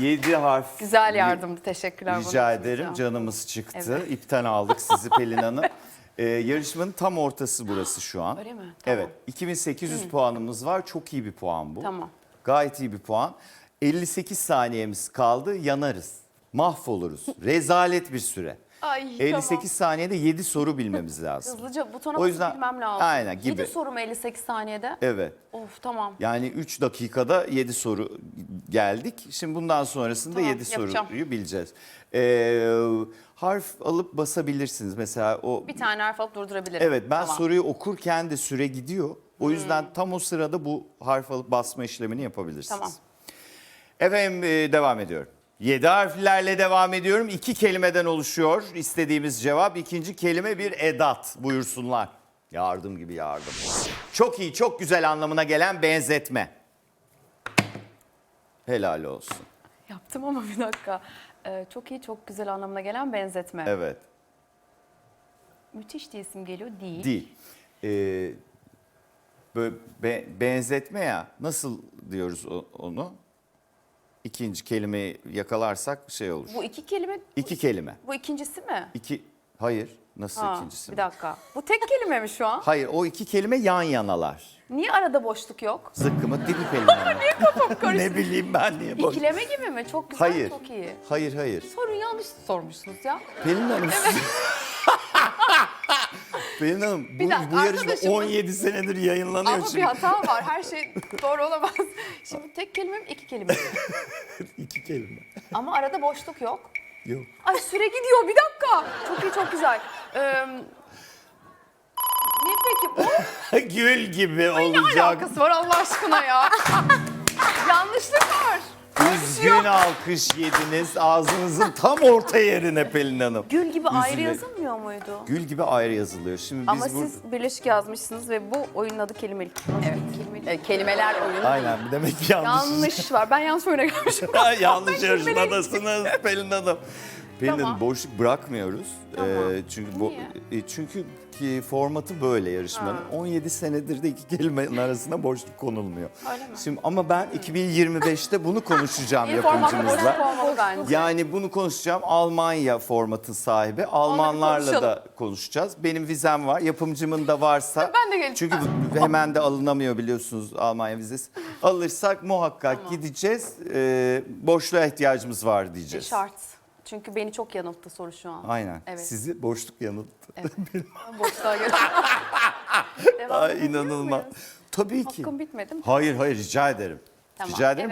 7 harf. Güzel yardımdı. Teşekkürler. Rica ederim. için. Canımız çıktı. Evet. İpten aldık sizi Pelin Hanım. Ee, yarışmanın tam ortası burası şu an. Öyle mi? Tamam. Evet. 2800 puanımız var. Çok iyi bir puan bu. Tamam. Gayet iyi bir puan. 58 saniyemiz kaldı. Yanarız. Mahvoluruz. Rezalet bir süre. Ay, 58 tamam. saniyede 7 soru bilmemiz lazım. Hızlıca butona O basıp yüzden- bilmem lazım. Aynen, gibi. 7 sorum 58 saniyede. Evet. Of tamam. Yani 3 dakikada 7 soru geldik. Şimdi bundan sonrasında Tamam, 7 yapacağım. soruyu bileceğiz. Ee, harf alıp basabilirsiniz. Mesela o Bir tane harf alıp durdurabilirim. Evet ben Tamam. Hmm. soruyu okurken de süre gidiyor. O yüzden tam o sırada bu harf alıp basma işlemini yapabilirsiniz. Tamam. Efendim e, devam ediyorum. 7 harflerle devam ediyorum. İki kelimeden oluşuyor istediğimiz cevap. İkinci kelime bir edat buyursunlar. Yardım gibi yardım. Çok iyi, çok güzel anlamına gelen benzetme. Helal olsun. Yaptım ama bir dakika. Ee, çok iyi, çok güzel anlamına gelen benzetme. Evet, Müthiş diye isim geliyor. Değil. değil. Ee, böyle be- benzetme ya. Nasıl diyoruz o- onu? İkinci kelimeyi yakalarsak şey olur. Bu iki kelime, İki kelime. bu ikincisi mi? İki, hayır. Nasıl Ha, ikincisi? Bir dakika. Bu tek kelime mi şu an? Hayır, o iki kelime yan yanalar. Niye arada boşluk yok? Zıkkımı dibi Pelin niye kafam karıştı? ne bileyim ben niye boş. İkileme gibi mi? Çok güzel, Hayır. çok iyi. Hayır, hayır. Soruyu yanlış sormuşsunuz ya. Pelin Hanım. Pelin Hanım bu, Bir dakika, bu yarışma arkadaşım, bu- 17 senedir yayınlanıyor Ama bir şimdi. hata var. Her şey doğru olamaz. Şimdi tek kelime mi, iki kelime mi? İki kelime. Ama arada boşluk yok. Yok. Ay süre gidiyor bir dakika. Çok iyi çok güzel. Ee, ne peki bu? Gül gibi Ne olacak. alakası var Allah aşkına ya? Yanlışlık var. Üzgün alkış yediniz ağzınızın tam orta yerine Pelin Hanım. Gül gibi ayrı yazılmıyor muydu? Gül gibi ayrı yazılıyor. Şimdi biz Ama bu... siz birleşik yazmışsınız ve bu oyunun adı kelimelik. Evet. Kelimelik. kelimeler oyunu. Aynen demek ki yanlış. Yanlış var. Ben yanlış oyuna gelmişim. yanlış yarışmadasınız Pelin Hanım. Pelin Tamam. Hanım boşluk bırakmıyoruz. Tamam. Ee, çünkü Niye? e, çünkü ki formatı böyle yarışmanın. Ha. 17 senedir de iki kelimenin arasına boşluk konulmuyor. Öyle mi? Şimdi ama ben 2025'te bunu konuşacağım boşluk yapımcımızla. olmalı bence. Yani bunu konuşacağım. Almanya formatın sahibi. Almanlarla da konuşacağız. Benim vizem var. Yapımcımın da varsa. Ben de geleceğim. Çünkü bu hemen de alınamıyor biliyorsunuz Almanya vizesi. Alırsak muhakkak gideceğiz. Ee, boşluğa ihtiyacımız var diyeceğiz. Şart. Çünkü beni çok yanılttı soru şu an. Aynen. Evet. Sizi boşluk yanılttı. Boşluğa göre. Devam Ay, edebiliyor inanılmaz. muyuz? Tabii ki. Hakkım bitmedi mi? Hayır hayır rica ederim. Tamam. Rica ederim.